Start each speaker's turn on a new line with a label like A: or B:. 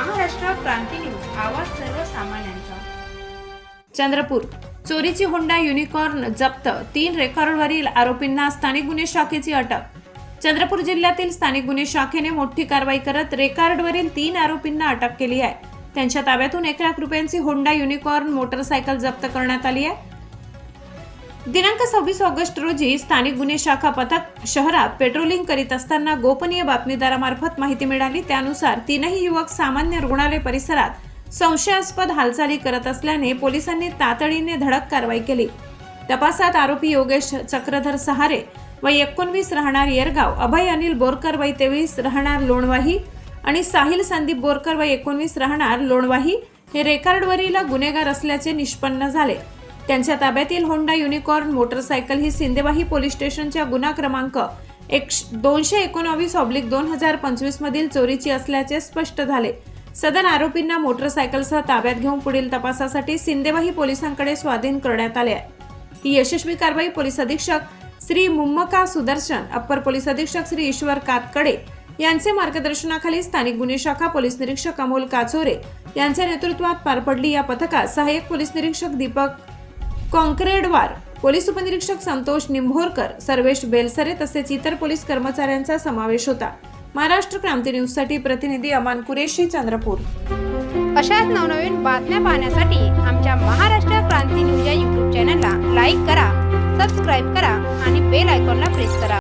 A: क्रांती news आवाज सर्वसामान्यांचा. चंद्रपूर. चोरीची होंडा युनिकॉर्न जप्त तीन रेकॉर्डवरील आरोपींना स्थानिक गुन्हे शाखेची अटक. चंद्रपूर जिल्ह्यातील स्थानिक गुन्हे शाखेने मोठी कारवाई करत रेकॉर्डवरील तीन आरोपींना अटक केली आहे. त्यांच्या ताब्यातून एक लाख रुपयांची होंडा युनिकॉर्न मोटरसायकल जप्त करण्यात आली आहे. दिनांक सव्वीस ऑगस्ट रोजी स्थानिक गुन्हे शाखा पथक शहरात पेट्रोलिंग करीत असताना गोपनीय बातमीदारामार्फत माहिती मिळाली. त्यानुसार तीनही युवक सामान्य रुग्णालय परिसरात संशयास्पद हालचाली करत असल्याने पोलिसांनी तातडीने धडक कारवाई केली. तपासात आरोपी योगेश चक्रधर सहारे व एकोणवीस राहणार येरगाव अभय अनिल बोरकर वय तेवीस राहणार लोणवाही आणि साहिल संदीप बोरकर व एकोणवीस राहणार लोणवाही हे रेकॉर्डवरील गुन्हेगार असल्याचे निष्पन्न झाले. त्यांच्या ताब्यातील होंडा युनिकॉर्न मोटरसायकल ही सिंदेवाही पोलीस स्टेशनच्या गुन्हा क्रमांक एक दोनशे एकोणावीस ऑब्लिक दोन हजार पंचवीस मधील चोरीची असल्याचे स्पष्ट झाले. सदर आरोपींना मोटरसायकलसह ताब्यात घेऊन पुढील तपासासाठी सिंदेवाही पोलिसांकडे स्वाधीन करण्यात आले आहे. ही यशस्वी कारवाई पोलीस अधीक्षक श्री मुम्मका सुदर्शन अप्पर पोलीस अधीक्षक श्री ईश्वर कातकडे यांचे मार्गदर्शनाखाली स्थानिक गुन्हे शाखा पोलीस निरीक्षक अमोल काचोरे यांच्या नेतृत्वात पार पडली. या पथकात सहाय्यक पोलीस निरीक्षक दीपक कॉन्क्रेडवार पोलीस उपनिरीक्षक संतोष निंभोरकर सर्वेश बेलसरे तसेच इतर पोलीस कर्मचाऱ्यांचा समावेश होता. महाराष्ट्र क्रांती न्यूजसाठी प्रतिनिधी अमान कुरेशी चंद्रपूर.
B: अशाच नवनवीन बातम्या पाहण्यासाठी आमच्या महाराष्ट्र क्रांती न्यूज या यूट्यूब चॅनलला लाईक करा सबस्क्राईब करा आणि बेल आयकॉनला प्रेस करा.